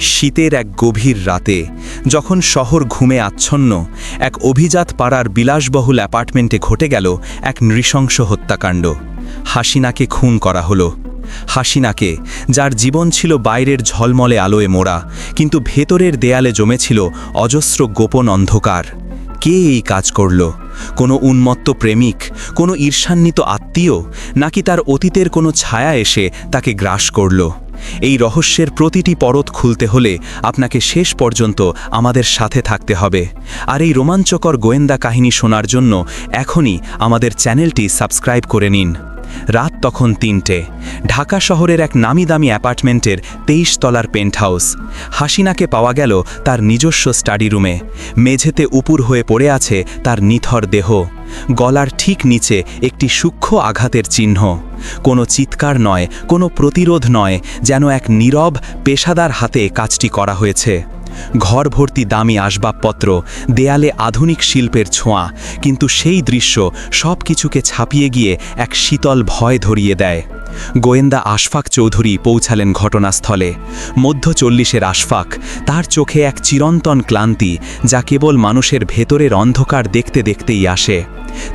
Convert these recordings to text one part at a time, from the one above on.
শীতের এক গভীর রাতে, যখন শহর ঘুমে আচ্ছন্ন, এক অভিজাত পাড়ার বিলাসবহুল অ্যাপার্টমেন্টে ঘটে গেল এক নৃশংস হত্যাকাণ্ড। হাসিনাকে খুন করা হলো। হাসিনাকে, যার জীবন ছিল বাইরের ঝলমলে আলোয় মোড়া, কিন্তু ভেতরের দেয়ালে জমেছিল অজস্র গোপন অন্ধকার। কে এই কাজ করল? কোনো উন্মত্ত প্রেমিক? কোনো ঈর্ষান্বিত আত্মীয়? নাকি তার অতীতের কোনো ছায়া এসে তাকে গ্রাস করল? এই রহস্যের প্রতিটি পরত খুলতে হলে আপনাকে শেষ পর্যন্ত আমাদের সাথে থাকতে হবে। আর এই রোমাঞ্চকর গোয়েন্দা কাহিনী শোনার জন্য এখনই আমাদের চ্যানেলটি সাবস্ক্রাইব করে নিন। রাত তখন তিনটে। ঢাকা শহরের এক নামি দামি অ্যাপার্টমেন্টের তেইশ তলার পেন্ট হাউস হাসিনাকে পাওয়া গেল তার নিজস্ব স্টাডি রুমে। মেঝেতে উপুর হয়ে পড়ে আছে তার নিথর দেহ। গলার ঠিক নিচে একটি সূক্ষ্ম আঘাতের চিহ্ন। কোনো চিৎকার নয়, কোনো প্রতিরোধ নয়, যেন এক নীরব পেশাদার হাতে কাজটি করা হয়েছে। ঘর ভর্তি দামি আসবাবপত্র, দেয়ালে আধুনিক শিল্পের ছোঁয়া, কিন্তু সেই দৃশ্য সব কিছুকে ছাপিয়ে গিয়ে এক শীতল ভয় ধরিয়ে দেয়। গোয়েন্দা আশফাক চৌধুরী পৌঁছালেন ঘটনাস্থলে। মধ্য চল্লিশের আশফাক, তার চোখে এক চিরন্তন ক্লান্তি যা কেবল মানুষের ভেতরের অন্ধকার দেখতে দেখতেই আসে।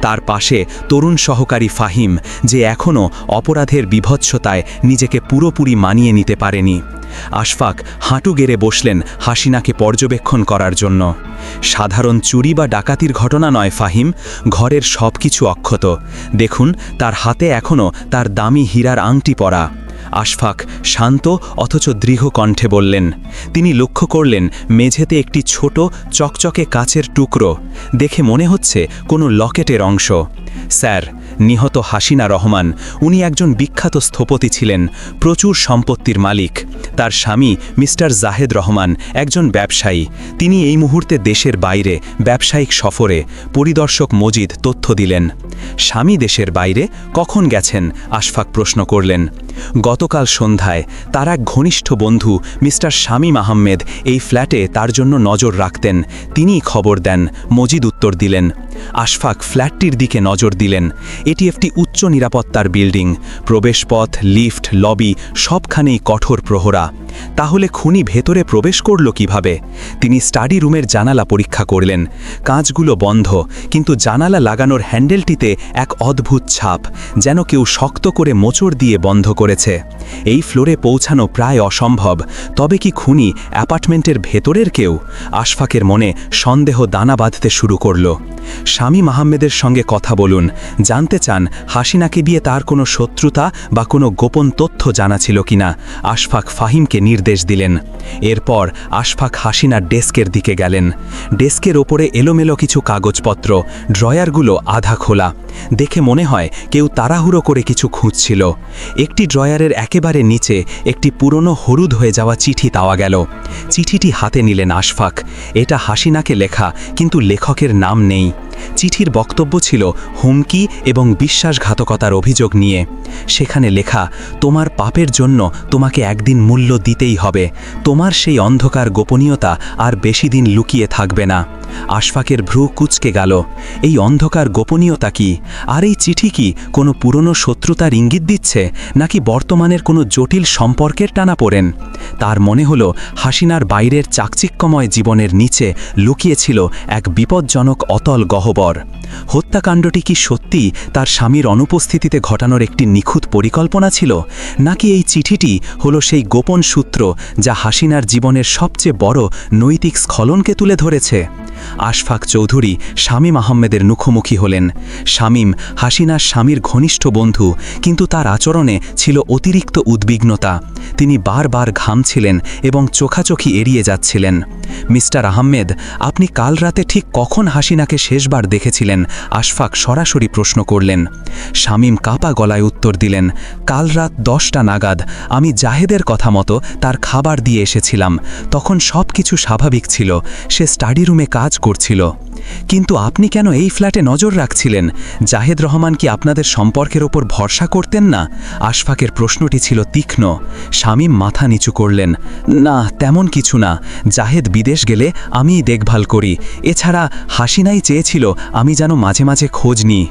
তার পাশে তরুণ সহকারী ফাহিম, যে এখনও অপরাধের বিভৎসতায় নিজেকে পুরোপুরি মানিয়ে নিতে পারেনি। আশফাক হাঁটু গেড়ে বসলেন হাসিনাকে পর্যবেক্ষণ করার জন্য। সাধারণ চুরি বা ডাকাতির ঘটনা নয় ফাহিম, ঘরের সব কিছু অক্ষত। দেখুন, তার হাতে এখনও তার দামি হীরার আংটি পরা। আশফাক শান্ত অথচ দৃঢ় কণ্ঠে বললেন, তিনি লক্ষ্য করলেন মেঝেতে একটি ছোট, চকচকে কাচের টুকরো। দেখে মনে হচ্ছে কোনো লকেটের অংশ। স্যার, নিহত হাসিনা রহমান, উনি একজন বিখ্যাত স্থপতি ছিলেন, প্রচুর সম্পত্তির মালিক। তার স্বামী মিস্টার জাহেদ রহমান একজন ব্যবসায়ী। তিনি এই মুহূর্তে দেশের বাইরে, ব্যবসায়িক সফরে, পরিদর্শক মজিদ তথ্য দিলেন। স্বামী দেশের বাইরে, কখন গেছেন? আশফাক প্রশ্ন করলেন। গতকাল সন্ধ্যায়, তার এক ঘনিষ্ঠ বন্ধু, মিস্টার শামীম আহমেদ, এই ফ্ল্যাটে তার জন্য নজর রাখতেন। তিনিই খবর দেন, মজিদ উত্তর দিলেন আশফাক ফ্ল্যাটটির দিকে নজর দিলেন। এটি একটি উচ্চ নিরাপত্তার বিল্ডিং, প্রবেশপথ, লিফট, লবি, সবখানেই কঠোর প্রহরা। তাহলে খুনি ভেতরে প্রবেশ করল কীভাবে? তিনি স্টাডি রুমের জানালা পরীক্ষা করলেন। কাঁচগুলো বন্ধ, কিন্তু জানালা লাগানোর হ্যান্ডেলটিতে এক অদ্ভুত ছাপ, যেন কেউ শক্ত করে মোচড় দিয়ে বন্ধ করেছে। এই ফ্লোরে পৌঁছানো প্রায় অসম্ভব, তবে কি খুনি অ্যাপার্টমেন্টের ভেতরের কেউ? আশফাকের মনে সন্দেহ দানা বাঁধতে শুরু করল। স্বামী মাহমেদের সঙ্গে কথা বলুন। জানতে চান হাসিনাকে দিয়ে তার কোনো শত্রুতা বা কোনো গোপন তথ্য জানা ছিল কিনা, আশফাক ফাহিমকে নির্দেশ দিলেন। এরপর আশফাক হাসিনার ডেস্কের দিকে গেলেন। ডেস্কের ওপরে এলোমেলো কিছু কাগজপত্র, ড্রয়ারগুলো আধা খোলা। দেখে মনে হয় কেউ তাড়াহুড়ো করে কিছু খুঁজছিল। একটি ড্রয়ারের একেবারে নিচে একটি পুরনো হলুদ হয়ে যাওয়া চিঠি পাওয়া গেল। চিঠিটি হাতে নিলেন আশফাক। এটা হাসিনাকে লেখা, কিন্তু লেখকের নাম নেই। চিঠির বক্তব্য ছিল হুমকি এবং বিশ্বাসঘাতকতার অভিযোগ নিয়ে। সেখানে লেখা, তোমার পাপের জন্য তোমাকে একদিন মূল্য দিতেই হবে। তোমার সেই অন্ধকার গোপনীয়তা আর বেশি দিন লুকিয়ে থাকবে না। আশফাকের ভ্রু কুচকে গেল। এই অন্ধকার গোপনীয়তা কি? আর এই চিঠি কি কোনো পুরনো শত্রুতার ইঙ্গিত দিচ্ছে? নাকি বর্তমানের কোনো জটিল সম্পর্কের টানা পড়েন? তার মনে হলো, হাসিনার বাইরের চাকচিক্যময় জীবনের নিচে লুকিয়েছিল এক বিপজ্জনক অতল গহ্বর হত্যাকাণ্ডটি কি সত্যি তার স্বামীর অনুপস্থিতিতে ঘটানোর একটি নিখুঁত পরিকল্পনা ছিল, নাকি এই চিঠিটি হলো সেই গোপন সূত্র যা হাসিনার জীবনের সবচেয়ে বড় নৈতিক স্খলনকে তুলে ধরেছে? আশফাক চৌধুরী শামীম আহমেদের মুখোমুখি হলেন। শামীম হাসিনার স্বামীর ঘনিষ্ঠ বন্ধু, কিন্তু তার আচরণে ছিল অতিরিক্ত উদ্বিগ্নতা। তিনি বারবার ঘামছিলেন এবং চোখাচোখি এড়িয়ে যাচ্ছিলেন। মিস্টার আহমেদ, আপনি কাল রাতে ঠিক কখন হাসিনাকে শেষবার দেখেছিলেন? আশফাক সরাসরি প্রশ্ন করলেন। শামীম কাপা গলায় উত্তর দিলেন, কাল রাত দশটা নাগাদ। আমি জাহেদের কথা মতো তার খাবার দিয়ে এসেছিলাম। তখন সব কিছু স্বাভাবিক ছিল। সে স্টাডি রুমে কাজ করছিল। কিন্তু আপনি কেন এই ফ্ল্যাটে নজর রাখছিলেন? জাহেদ রহমান কি আপনাদের সম্পর্কের ওপর ভরসা করতেন না? আশফাকের প্রশ্নটি ছিল তীক্ষ্ণ। স্বামী মাথা নিচু করলেন, না, তেমন কিছু না। জাহেদ বিদেশ গেলে আমিই দেখভাল করি। এছাড়া হাসিনাই চেয়েছিল, আমি যেন মাঝে মাঝে খোঁজ নিই।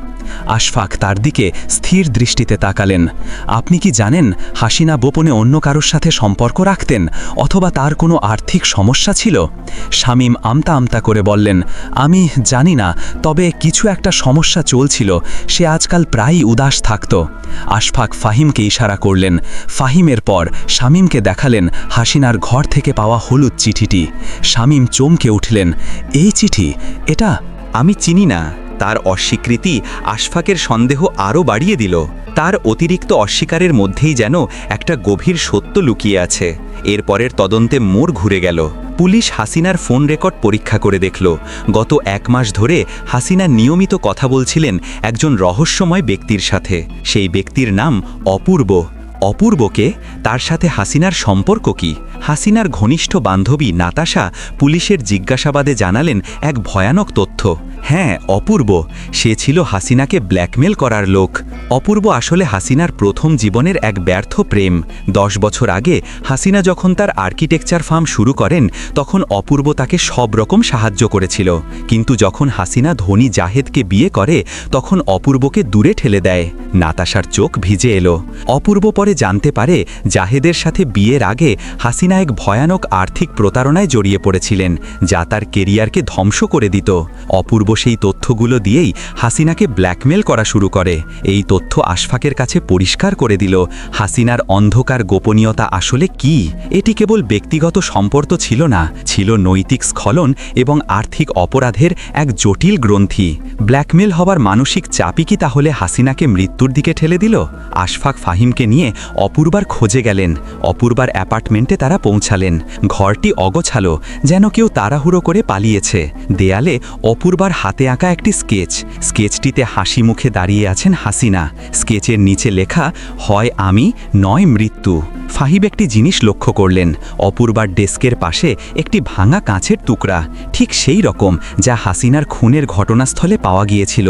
আশফাক তার দিকে স্থির দৃষ্টিতে তাকালেন। আপনি কি জানেন হাসিনা বোপনে অন্য কারোর সাথে সম্পর্ক রাখতেন অথবা তার কোনো আর্থিক সমস্যা ছিল? শামীম আমতা আমতা করে বললেন, আমি জানি না, তবে কিছু একটা সমস্যা চলছিল, সে আজকাল প্রায়ই উদাস থাকত। আশফাক ফাহিমকে ইশারা করলেন। ফাহিমের পর শামীমকে দেখালেন হাসিনার ঘর থেকে পাওয়া হলুদ চিঠিটি। শামীম চমকে উঠলেন, এই চিঠি? এটা আমি চিনি না। তার অস্বীকৃতি আশফাকের সন্দেহ আরও বাড়িয়ে দিল। তার অতিরিক্ত অস্বীকারের মধ্যেই যেন একটা গভীর সত্য লুকিয়ে আছে। এরপরের তদন্তে মোড় ঘুরে গেল। পুলিশ হাসিনার ফোন রেকর্ড পরীক্ষা করে দেখল। গত এক মাস ধরে হাসিনা নিয়মিত কথা বলছিলেন একজন রহস্যময় ব্যক্তির সাথে। সেই ব্যক্তির নাম অপূর্ব। অপূর্বকে তার সাথে হাসিনার সম্পর্ক কি? হাসিনার ঘনিষ্ঠ বান্ধবী নাতাশা পুলিশের জিজ্ঞাসাবাদে জানালেন এক ভয়ানক তথ্য। হ্যাঁ অপূর্ব। সে ছিল হাসিনাকে ব্ল্যাকমেল করার লোক। অপূর্ব আসলে হাসিনার প্রথম জীবনের এক ব্যর্থ প্রেম। দশ বছর আগে হাসিনা যখন তার আর্কিটেকচার ফার্ম শুরু করেন, তখন অপূর্ব তাকে সব রকম সাহায্য করেছিল। কিন্তু যখন হাসিনা ধনী জাহেদকে বিয়ে করে, তখন অপূর্বকে দূরে ঠেলে দেয়। নাতাশার চোখ ভিজে এলো। অপূর্ব পরে জানতে পারে, জাহেদের সাথে বিয়ের আগে হাসিনা এক ভয়ানক আর্থিক প্রতারণায় জড়িয়ে পড়েছিলেন, যা তার কেরিয়ারকে ধ্বংস করে দিত। অপূর্ব সেই তথ্যগুলো দিয়েই হাসিনাকে ব্ল্যাকমেল করা শুরু করে। এই তথ্য আশফাকের কাছে পরিষ্কার করে দিল। হাসিনার অন্ধকার গোপনীয়তা আসলে কি? এটি কেবল ব্যক্তিগত সম্পর্ক ছিল না, ছিল নৈতিক স্খলন এবং আর্থিক অপরাধের এক জটিল গ্রন্থি। ব্ল্যাকমেল হবার মানসিক চাপই কি তাহলে হাসিনাকে মৃত্যুর দিকে ঠেলে দিল? আশফাক ফাহিমকে নিয়ে অপূর্বার খোঁজে গেলেন। অপূর্বার অ্যাপার্টমেন্টে তারা পৌঁছালেন। ঘরটি অগোছালো, যেন কেউ তাড়াহুড়ো করে পালিয়েছে। দেয়ালে অপূর্বার হাতে আঁকা একটি স্কেচ। স্কেচটিতে হাসি মুখে দাঁড়িয়ে আছেন হাসিনা। স্কেচের নিচে লেখা, হয় আমি, নয় মৃত্যু। ফাহিব একটি জিনিস লক্ষ্য করলেন, অপূর্বার ডেস্কের পাশে একটি ভাঙা কাঁচের টুকরা, ঠিক সেই রকম যা হাসিনার খুনের ঘটনাস্থলে পাওয়া গিয়েছিল।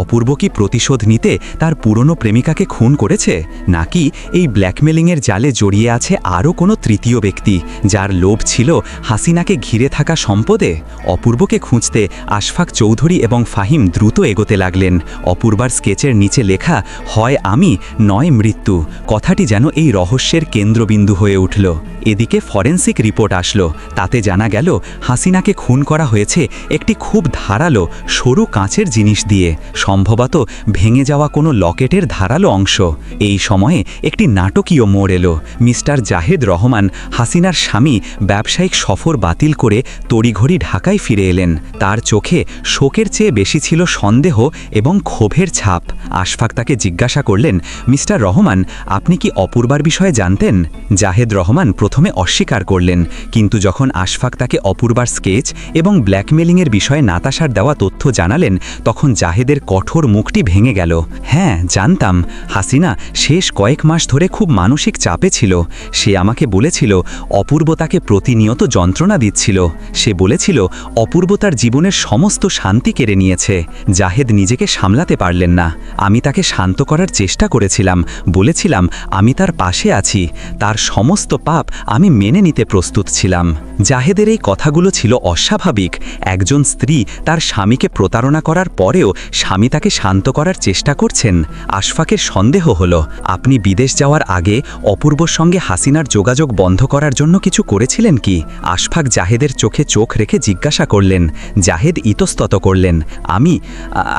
অপূর্ব কি প্রতিশোধ নিতে তার পুরনো প্রেমিকাকে খুন করেছে, নাকি এই ব্ল্যাকমেলিংয়ের জালে জড়িয়ে আছে আরও কোনো তৃতীয় ব্যক্তি, যার লোভ ছিল হাসিনাকে ঘিরে থাকা সম্পদে? অপূর্বকে খুঁজতে আশফাক চৌধুরী এবং ফাহিম দ্রুত এগোতে লাগলেন। অপূর্বার স্কেচের নিচে লেখা, হয় আমি, নয় মৃত্যু। কথাটি যেন এই রহস্যের কেন্দ্রবিন্দু হয়ে উঠল। এদিকে ফরেন্সিক রিপোর্ট আসলো। তাতে জানা গেল, হাসিনাকে খুন করা হয়েছে একটি খুব ধারালো, সরু কাঁচের জিনিস দিয়ে। সম্ভবত ভেঙে যাওয়া কোনো লকেটের ধারালো অংশ। এই সময়ে একটি নাটকীয় মোড় এলো। মিস্টার জাহেদ রহমান, হাসিনার স্বামী, ব্যবসায়িক সফর বাতিল করে তড়িঘড়ি ঢাকায় ফিরে এলেন। তার চোখে শোকের চেয়ে বেশি ছিল সন্দেহ এবং ক্ষোভের ছাপ। আশফাক তাকে জিজ্ঞাসা করলেন, মিস্টার রহমান, আপনি কি অপূর্বার বিষয়ে জানতেন জাহেদ রহমান প্রথমে অস্বীকার করলেন, কিন্তু যখন আশফাক তাকে অপূর্বার স্কেচ এবং ব্ল্যাকমেলিংয়ের বিষয়ে নাতাশার দেওয়া তথ্য জানালেন, তখন জাহেদের কঠোর মুখটি ভেঙে গেল। হ্যাঁ জানতাম। হাসিনা শেষ কয়েক মাস ধরে খুব মানসিক চাপে ছিল। সে আমাকে বলেছিল, অপূর্ব তাকে প্রতিনিয়ত যন্ত্রণা দিচ্ছিল। সে বলেছিল অপূর্ব তার জীবনের সমস্ত শান্তি কেড়ে নিয়েছে। জাহেদ নিজেকে সামলাতে পারলেন না। আমি তাকে শান্ত করার চেষ্টা করেছিলাম। বলেছিলাম, আমি তার পাশে আছি। তার সমস্ত পাপ আমি মেনে নিতে প্রস্তুত ছিলাম। জাহেদের এই কথাগুলো ছিল অস্বাভাবিক। একজন স্ত্রী তার স্বামীকে প্রতারণা করার পরেও স্বামী তাকে শান্ত করার চেষ্টা করছেন। আশফাকের সন্দেহ হল, আপনি বিদেশ যাওয়ার আগে অপূর্বর সঙ্গে হাসিনার যোগাযোগ বন্ধ করার জন্য কিছু করেছিলেন কি? আশফাক জাহেদের চোখে চোখ রেখে জিজ্ঞাসা করলেন, জাহেদ ইতস্তত করলেন, আমি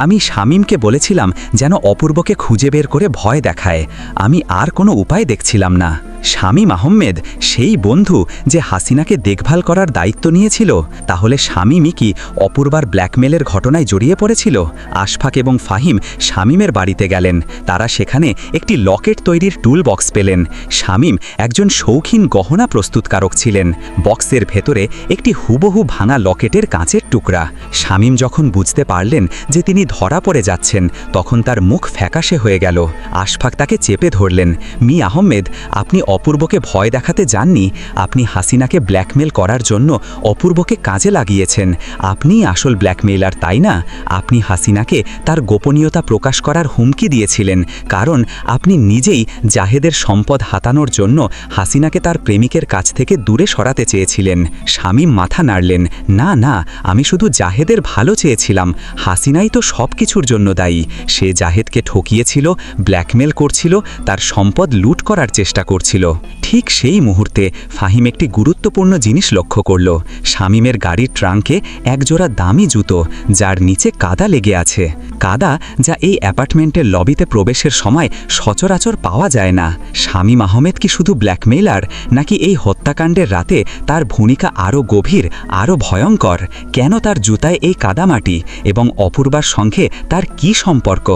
আমি শামীমকে বলেছিলাম যেন অপূর্বকে খুঁজে বের করে ভয় দেখায়। আমি আর কোনো উপায় দেখছিলাম না। শামীম আহমেদ সেই বন্ধু যে হাসিনাকে দেখভাল করার দায়িত্ব নিয়েছিল, তাহলে শামীমই কি অপূর্বার ব্ল্যাকমেলের ঘটনায় জড়িয়ে পড়েছিল। আশফাক এবং ফাহিম শামীমের বাড়িতে গেলেন। তারা সেখানে একটি লকেট তৈরির টুল বক্স পেলেন। শামীম একজন শৌখিন গহনা প্রস্তুতকারক ছিলেন। বক্সের ভেতরে একটি হুবহু ভাঙা লকেটের কাঁচের টুকরা। শামীম যখন বুঝতে পারলেন যে তিনি ধরা পড়ে যাচ্ছেন, তখন তার মুখ ফ্যাকাশে হয়ে গেল। আশফাক তাকে চেপে ধরলেন, মি আহমেদ, আপনি অপূর্বকে ভয় দেখাতে যাননি, আপনি হাসিনাকে ব্ল্যাকমেল করার জন্য অপূর্বকে কাজে লাগিয়েছেন। আপনিই আসল ব্ল্যাকমেইলার, তাই না? আপনি হাসিনাকে তার গোপনীয়তা প্রকাশ করার হুমকি দিয়েছিলেন, কারণ আপনি নিজেই জাহেদের সম্পদ হাতানোর জন্য হাসিনাকে তার প্রেমিকের কাছ থেকে দূরে সরাতে চেয়েছিলেন। শামীম মাথা নাড়লেন, না না, আমি শুধু জাহেদের ভালো চেয়েছিলাম, হাসিনাই তো সব কিছুর জন্য দায়ী। সে জাহেদকে ঠকিয়েছিল, ব্ল্যাকমেল করছিল, তার সম্পদ লুট করার চেষ্টা করছিল। ঠিক সেই মুহূর্তে ফাহিম একটি গুরুত্বপূর্ণ জিনিস লক্ষ্য করল। শামীমের গাড়ির ট্রাঙ্কে একজোড়া দামি জুতো, যার নিচে কাদা লেগে আছে। কাদা যা এই অ্যাপার্টমেন্টের লবিতে প্রবেশের সময় সচরাচর পাওয়া যায় না। শামীম আহমেদ কি শুধু ব্ল্যাকমেইলার, নাকি এই হত্যাকাণ্ডের রাতে তার ভূমিকা আরও গভীর, আরও ভয়ঙ্কর? কেন তার জুতায় এই কাদামাটি এবং অপূর্বার সঙ্গে তার কি সম্পর্ক?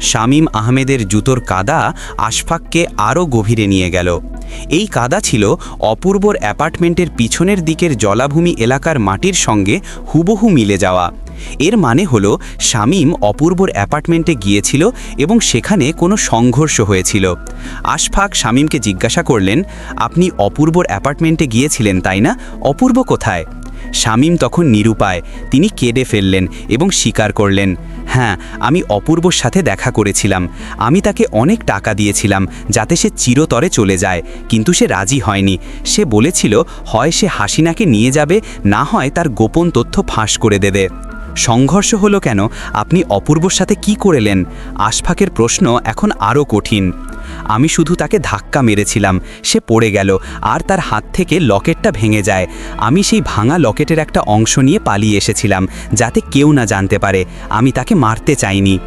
শামীম আহমেদের জুতোর কাদা আশফাককে আরও গভীরে নিয়ে গেল। এই কাদা ছিল অপূর্বর অ্যাপার্টমেন্টের পিছনের দিকের জলাভূমি এলাকার মাটির সঙ্গে হুবহু মিলে যাওয়া। এর মানে হল শামীম অপূর্বর অ্যাপার্টমেন্টে গিয়েছিল এবং সেখানে কোনো সংঘর্ষ হয়েছিল। আশফাক শামীমকে জিজ্ঞাসা করলেন, আপনি অপূর্বর অ্যাপার্টমেন্টে গিয়েছিলেন, তাই না? অপূর্ব কোথায়? শামীম তখন নিরুপায়। তিনি কেঁদে ফেললেন এবং স্বীকার করলেন হ্যাঁ আমি অপূর্বর সাথে দেখা করেছিলাম। আমি তাকে অনেক টাকা দিয়েছিলাম যাতে সে চিরতরে চলে যায়, কিন্তু সে রাজি হয়নি। সে বলেছিল, হয় সে হাসিনাকে নিয়ে যাবে, না হয় তার গোপন তথ্য ফাঁস করে দেবে। সংঘর্ষ হলো কেন? আপনি অপূর্বর সাথে কি করেলেন? আশফাকের প্রশ্ন এখন আরও কঠিন। আমি শুধু তাকে ধাক্কা মেরেছিলাম, সে পড়ে গেল, আর তার হাত থেকে লকেটটা ভেঙে যায়। আমি সেই ভাঙা লকেটের একটা অংশ নিয়ে পালিয়ে এসেছিলাম, যাতে কেউ না জানতে পারে, আমি তাকে মারতে চাইনি।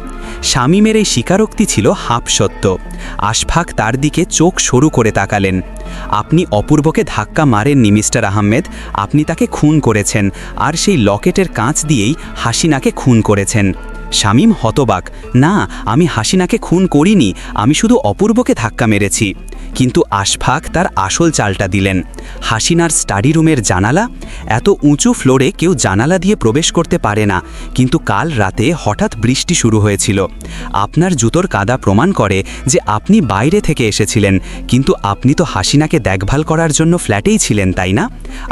শামীমের এই স্বীকারোক্তি ছিল হাফ সত্য। আশফাক তার দিকে চোখ সরু করে তাকালেন। আপনি অপূর্বকে ধাক্কা মারেননি, মিস্টার আহমেদ। আপনি তাকে খুন করেছেন, আর সেই লকেটের কাঁচ দিয়েই হাসিনাকে খুন করেছেন। শামীম হতবাক না আমি হাসিনাকে খুন করিনি আমি শুধু অপূর্বকে ধাক্কা মেরেছি। কিন্তু আশফাক তার আসল চালটা দিলেন। হাসিনার স্টাডি রুমের জানালা এত উঁচু ফ্লোরে কেউ জানালা দিয়ে প্রবেশ করতে পারে না, কিন্তু কাল রাতে হঠাৎ বৃষ্টি শুরু হয়েছিল। আপনার জুতোর কাদা প্রমাণ করে যে আপনি বাইরে থেকে এসেছিলেন, কিন্তু আপনি তো হাসিনাকে দেখভাল করার জন্য ফ্ল্যাটেই ছিলেন, তাই না?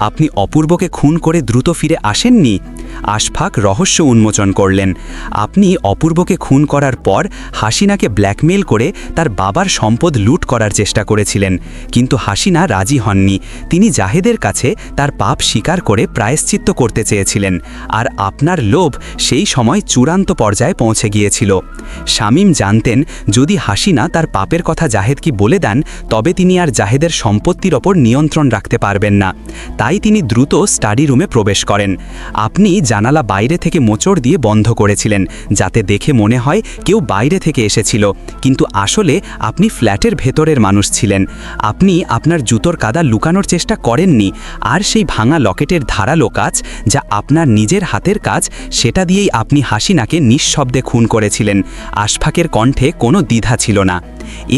আপনি অপূর্বকে খুন করে দ্রুত ফিরে আসেননি? আশফাক রহস্য উন্মোচন করলেন। আপনি অপূর্বকে খুন করার পর হাসিনাকে ব্ল্যাকমেল করে তার বাবার সম্পদ লুট করার চেষ্টা করেছিলেন, কিন্তু হাসিনা রাজি হননি। তিনি জাহেদের কাছে তার পাপ স্বীকার করে প্রায়শ্চিত্ত করতে চেয়েছিলেন, আর আপনার লোভ সেই সময় চূড়ান্ত পর্যায়ে পৌঁছে গিয়েছিল। শামীম জানতেন, যদি হাসিনা তার পাপের কথা জাহেদকে বলে দেন, তবে তিনি আর জাহেদের সম্পত্তির ওপর নিয়ন্ত্রণ রাখতে পারবেন না। তাই তিনি দ্রুত স্টাডি রুমে প্রবেশ করেন। আপনি জানালা বাইরে থেকে মোচড় দিয়ে বন্ধ করেছিলেন, যাতে দেখে মনে হয় কেউ বাইরে থেকে এসেছিল। কিন্তু আসলে আপনি ফ্ল্যাটের ভেতরের মানুষ ছিলেন আপনি আপনার জুতোর কাদা লুকানোর চেষ্টা করেননি, আর সেই ভাঙা লকেটের ধারালো কাজ যা আপনার নিজের হাতের কাজ, সেটা দিয়েই আপনি হাসিনাকে নিঃশব্দে খুন করেছিলেন। আশফাকের কণ্ঠে কোনো দ্বিধা ছিল না।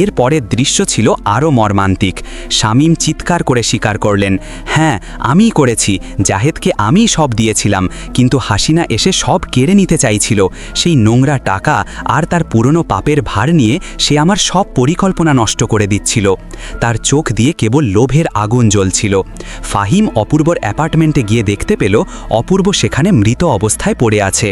এর পরের দৃশ্য ছিল আরও মর্মান্তিক। শামীম চিৎকার করে স্বীকার করলেন হ্যাঁ আমিই করেছি, জাহেদকে আমিই সব দিয়েছিলাম, কিন্তু হাসিনা এসে সব কেড়ে নিতে চাইছিল। সেই নোংরা টাকা আর তার পুরনো পাপের ভার নিয়ে সে আমার সব পরিকল্পনা নষ্ট করে দিচ্ছিল। তার চোখ দিয়ে কেবল লোভের আগুন জ্বলছিল। ফাহিম অপূর্বর অ্যাপার্টমেন্টে গিয়ে দেখতে পেল, অপূর্ব সেখানে মৃত অবস্থায় পড়ে আছে।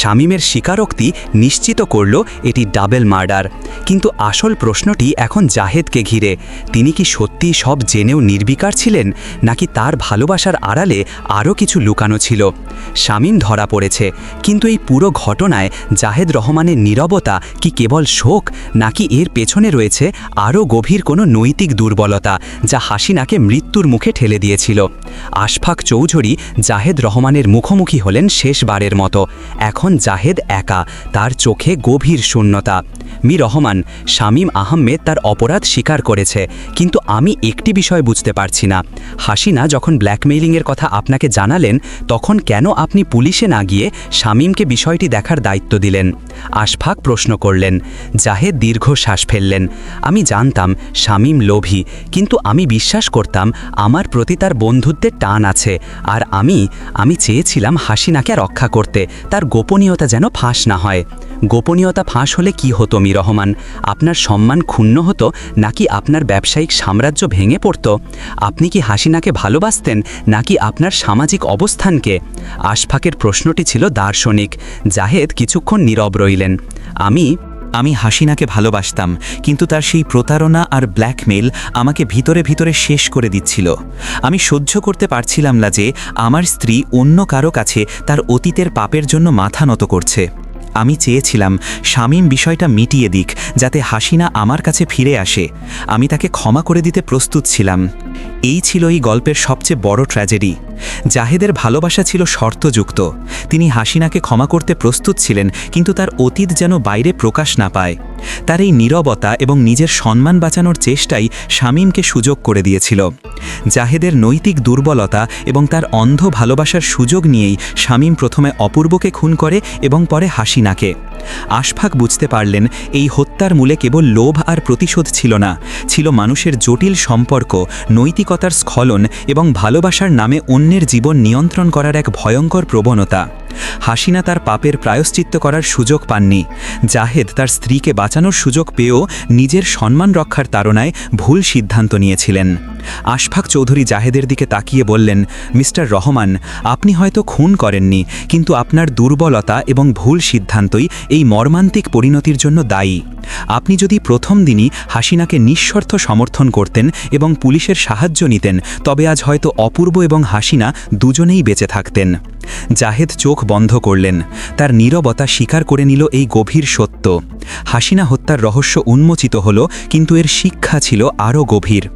শামীমের স্বীকারোক্তি নিশ্চিত করল এটি ডাবল মার্ডার। কিন্তু আসল প্রশ্নটি এখন জাহেদকে ঘিরে। তিনি কি সত্যিই সব জেনেও নির্বিকার ছিলেন, নাকি তার ভালোবাসার আড়ালে আরও কিছু লুকানো ছিল? শামীম ধরা পড়েছে, কিন্তু এই পুরো ঘটনায় জাহেদ রহমানের নীরবতা কি কেবল শোক, নাকি এর পেছনে রয়েছে আরও গভীর কোনো নৈতিক দুর্বলতা, যা হাসিনাকে মৃত্যুর মুখে ঠেলে দিয়েছিল? আশফাক চৌধুরী জাহেদ রহমানের মুখোমুখি হলেন শেষবারের মতো। এখন জাহেদ একা, তার চোখে গভীর শূন্যতা। মি রহমান শামীম আহমেদ তার অপরাধ স্বীকার করেছে, কিন্তু আমি একটি বিষয় বুঝতে পারছি না। হাসিনা যখন ব্ল্যাকমেইলিংয়ের কথা আপনাকে জানালেন, তখন কেন আপনি পুলিশে না গিয়ে শামীমকে বিষয়টি দেখার দায়িত্ব দিলেন? আশফাক প্রশ্ন করলেন, জাহেদ দীর্ঘ শ্বাস ফেললেন। আমি জানতাম শামীম লোভী, কিন্তু আমি বিশ্বাস করতাম আমার প্রতি তার বন্ধুত্বের টান আছে, আর আমি আমি চেয়েছিলাম হাসিনাকে রক্ষা করতে, তার গোপনীয়তা যেন ফাঁস না হয়। গোপনীয়তা ফাঁস হলে কি হতো মি রহমান? আপনার সম্মান ক্ষুণ্ণ হতো নাকি আপনার ব্যবসায়িক সাম্রাজ্য ভেঙে পড়ত? আপনি কি হাসিনাকে ভালোবাসতেন নাকি আপনার সামাজিক অবস্থানকে? আশফাকের প্রশ্নটি ছিল দার্শনিক। জাহেদ কিছুক্ষণ নীরব রইলেন। আমি আমি হাসিনাকে ভালোবাসতাম, কিন্তু তার সেই প্রতারণা আর ব্ল্যাকমেল আমাকে ভিতরে ভিতরে শেষ করে দিচ্ছিল। আমি সহ্য করতে পারছিলাম না যে আমার স্ত্রী অন্য কারও কাছে তার অতীতের পাপের জন্য মাথা নত করছে। আমি চেয়েছিলাম শামীম বিষয়টা মিটিয়ে দিক, যাতে হাসিনা আমার কাছে ফিরে আসে। আমি তাকে ক্ষমা করে দিতে প্রস্তুত ছিলাম। এই ছিল এই গল্পের সবচেয়ে বড় ট্র্যাজেডি। জাহেদের ভালোবাসা ছিল শর্তযুক্ত। তিনি হাসিনাকে ক্ষমা করতে প্রস্তুত ছিলেন, কিন্তু তার অতীত যেন বাইরে প্রকাশ না পায়। তার এই নীরবতা এবং নিজের সম্মান বাঁচানোর চেষ্টাই শামীমকে সুযোগ করে দিয়েছিল। জাহেদের নৈতিক দুর্বলতা এবং তার অন্ধ ভালোবাসার সুযোগ নিয়েই শামীম প্রথমে অপূর্বকে খুন করে এবং পরে হাসিনাকে আশফাক বুঝতে পারলেন, এই হত্যার মূলে কেবল লোভ আর প্রতিশোধ ছিল না, ছিল মানুষের জটিল সম্পর্ক, নৈতিকতার স্খলন এবং ভালোবাসার নামে অন্যের জীবন নিয়ন্ত্রণ করার এক ভয়ঙ্কর প্রবণতা। হাসিনা তার পাপের প্রায়শ্চিত্ত করার সুযোগ পাননি। জাহেদ তার স্ত্রীকে বাঁচানোর সুযোগ পেয়েও নিজের সম্মান রক্ষার তারণায় ভুল সিদ্ধান্ত নিয়েছিলেন। আশফাক চৌধুরী জাহেদের দিকে তাকিয়ে বললেন, মিস্টার রহমান, আপনি হয়তো খুন করেননি, কিন্তু আপনার দুর্বলতা এবং ভুল সিদ্ধান্তই এই মর্মান্তিক পরিণতির জন্য দায়ী। আপনি যদি প্রথম দিনই হাসিনাকে নিঃশর্ত সমর্থন করতেন এবং পুলিশের সাহায্য নিতেন, তবে আজ হয়তো অপূর্ব এবং হাসিনা দুজনেই বেঁচে থাকতেন। জাহেদ চোখ বন্ধ করলেন। তার নীরবতা স্বীকার করে নিল এই গভীর সত্য। হাসিনা হত্যার রহস্য উন্মোচিত হল, কিন্তু এর শিক্ষা ছিল আরও গভীর।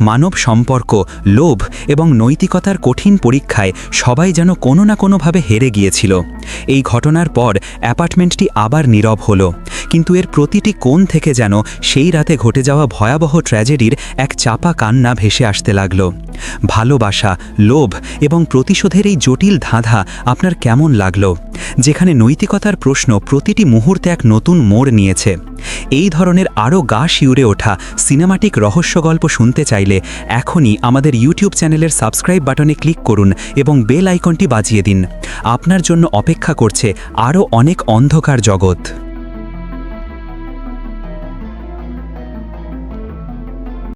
মানব সম্পর্ক, লোভ এবং নৈতিকতার কঠিন পরীক্ষায় সবাই যেন কোনো না কোনোভাবে হেরে গিয়েছিল। এই ঘটনার পর অ্যাপার্টমেন্টটি আবার নীরব হলো। কিন্তু এর প্রতিটি কোণ থেকে যেন সেই রাতে ঘটে যাওয়া ভয়াবহ ট্র্যাজেডির এক চাপা কান্না ভেসে আসতে লাগল। ভালোবাসা, লোভ এবং প্রতিশোধের এই জটিল ধাঁধা আপনার কেমন লাগল? যেখানে নৈতিকতার প্রশ্ন প্রতিটি মুহূর্তে এক নতুন মোড় নিয়েছে। এই ধরনের আরও গা শিউরে ওঠা সিনেমাটিক রহস্য গল্প শুনতে চাইলে এখনই আমাদের ইউটিউব চ্যানেলের সাবস্ক্রাইব বাটনে ক্লিক করুন এবং বেল আইকনটি বাজিয়ে দিন। আপনার জন্য অপেক্ষা করছে আরও অনেক অন্ধকার জগৎ।